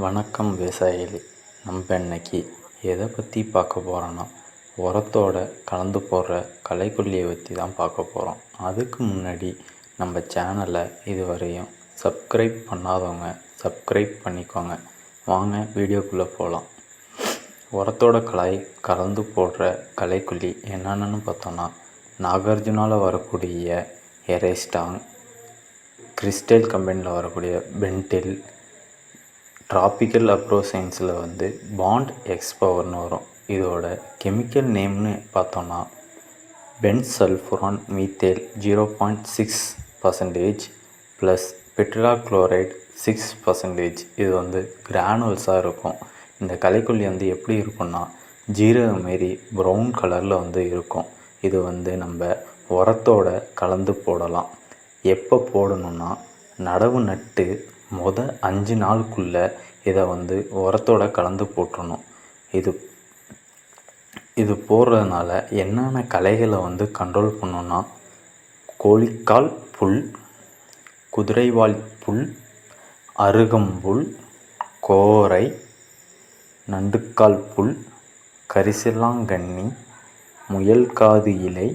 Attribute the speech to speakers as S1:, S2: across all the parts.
S1: வணக்கம் விவசாயிகளே. நம்ம இன்னைக்கு எதை பற்றி பார்க்க போகிறோன்னா உரத்தோட கலந்து போடுற களைக்கொல்லியை பற்றி தான் பார்க்க போகிறோம் அதுக்கு முன்னாடி நம்ம சேனலை இதுவரையும் சப்ஸ்கிரைப் பண்ணாதவங்க சப்ஸ்கிரைப் பண்ணிக்கோங்க. வாங்க வீடியோக்குள்ளே போகலாம் உரத்தோட கலை கலந்து போடுற களைக்கொல்லி என்னென்னு பார்த்தோன்னா நாகார்ஜுனாவில் வரக்கூடிய எரேஸ்டாங் கிறிஸ்டல் கம்பெனியில் வரக்கூடிய பென்டில் ட்ராபிக்கல் அப்ரோசைன்ஸில் வந்து பாண்ட் எக்ஸ்பவர்னு வரும். இதோட கெமிக்கல் நேம்னு பார்த்தோன்னா bensulfuron methyl zero point six percentage plus Petra chloride six percentage இது வந்து கிரானுவல்ஸாக இருக்கும். இந்த களைக்கொல்லி வந்து எப்படி இருக்கும்னா ஜீரக மாரி ப்ரௌன் கலரில் வந்து இருக்கும். இது வந்து நம்ம உரத்தோட கலந்து போடலாம். எப்போ போடணுன்னா நடவு நட்டு மொதல் அஞ்சு நாளுக்குள்ளே இதை வந்து உரத்தோட கலந்து போட்டுறணும். இது இது போடுறதுனால என்னென்ன களைகளை வந்து கண்ட்ரோல் பண்ணோன்னா கோழிக்கால் புல் குதிரைவால் புல் அருகம்புல் கோரை நண்டுக்கால் புல் கரிசலாங்கண்ணி முயல்காது இலை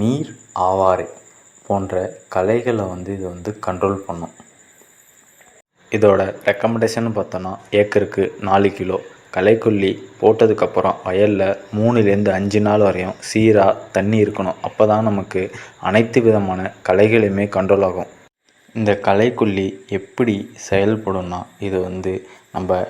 S1: நீர் ஆவாரை போன்ற கலைகளை வந்து இது வந்து கண்ட்ரோல் பண்ணும். இதோட ரெக்கமெண்டேஷன் பார்த்தோன்னா ஏக்கருக்கு நாலு கிலோ. களைக்கொல்லி போட்டதுக்கப்புறம் வயலில் மூணுலேருந்து அஞ்சு நாள் வரையும் சீராக தண்ணி இருக்கணும். அப்போ தான் நமக்கு அனைத்து விதமான கலைகளையுமே கண்ட்ரோல் ஆகும். இந்த களைக்கொல்லி எப்படி செயல்படும்னா இது வந்து நம்ம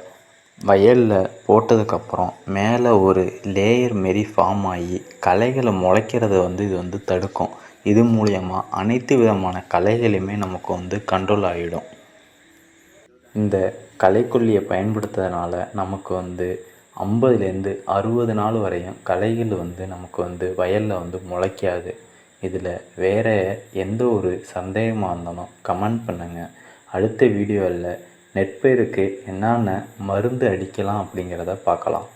S1: வயலில் போட்டதுக்கப்புறம் மேலே ஒரு லேயர் மாரி ஃபார்ம் ஆகி களைகளை முளைக்கிறத வந்து இது வந்து தடுக்கும். இது மூலியமாக அனைத்து விதமான கலைகளையுமே நமக்கு வந்து கண்ட்ரோல் ஆகிடும். இந்த கலைக்கொல்லியை பயன்படுத்துறதுனால நமக்கு வந்து ஐம்பதுலேருந்து அறுபது நாள் வரையும் களைகள் வந்து நமக்கு வந்து வயலில் வந்து முளைக்காது. இதில் வேறு எந்த ஒரு சந்தேகமாக இருந்தாலும் கமெண்ட் பண்ணுங்கள் அடுத்த வீடியோவில் நெற்பயிருக்கு என்னென்ன மருந்து அடிக்கலாம் அப்படிங்கிறத பார்க்கலாம்.